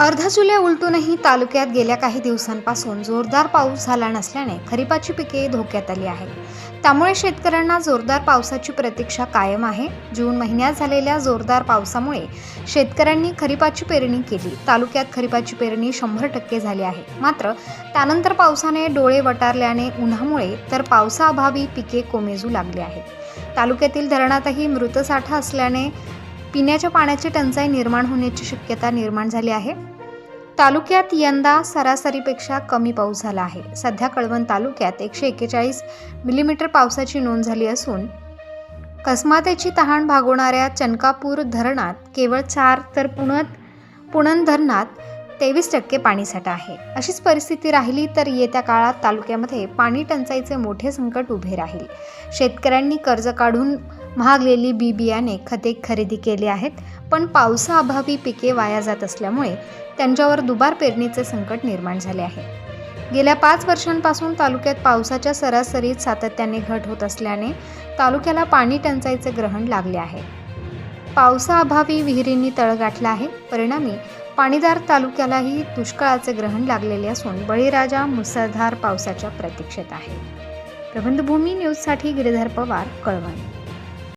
अर्धा जुलै उलटूनही तालुक्यात गेल्या काही दिवसांपासून जोरदार पाऊस झाला नसल्याने खरीपाची पिके धोक्यात आली आहेत. त्यामुळे शेतकऱ्यांना जोरदार पावसाची प्रतीक्षा कायम आहे. जून महिन्यात झालेल्या जोरदार पावसामुळे शेतकऱ्यांनी खरीपाची पेरणी केली. तालुक्यात खरीपाची पेरणी शंभर टक्के झाली आहे. मात्र त्यानंतर पावसाने डोळे वटारल्याने उन्हामुळे तर पावसाअभावी पिके कोमेजू लागली आहेत. तालुक्यातील धरणातही मृतसाठा असल्याने पिण्याच्या पाण्याची टंचाई निर्माण होण्याची शक्यता निर्माण झाली आहे. तालुक्यात यंदा सरासरीपेक्षा कमी पाऊस झाला आहे. सध्या कळवण तालुक्यात एकशे एक्केचाळीस मिलीमीटर पावसाची नोंद झाली असून कसमातेची तहान भागवणाऱ्या चनकापूर धरणात केवळ चार तर पुणत पुणन धरणात तेवीस टक्के पाणीसाठा आहे. अशीच परिस्थिती राहिली तर येत्या काळात तालुक्यामध्ये पाणी टंचाईचे मोठे संकट उभे राहील. शेतकऱ्यांनी कर्ज काढून महागलेली बी बियाणे खते खरेदी केली आहेत पण पावसाअभावी पिके वाया जात असल्यामुळे त्यांच्यावर दुबार पेरणीचे संकट निर्माण झाले आहे. गेल्या पाच वर्षांपासून तालुक्यात पावसाच्या सरासरीत सातत्याने घट होत असल्याने तालुक्याला पाणी टंचाईचे ग्रहण लागले आहे. पावसाअभावी विहिरींनी तळ गाठला आहे. परिणामी पाणीदार तालुक्यालाही दुष्काळाचे ग्रहण लागलेले असून बळीराजा मुसळधार पावसाच्या प्रतीक्षेत आहे. प्रबंधभूमी न्यूजसाठी गिरीधर पवार कळवण.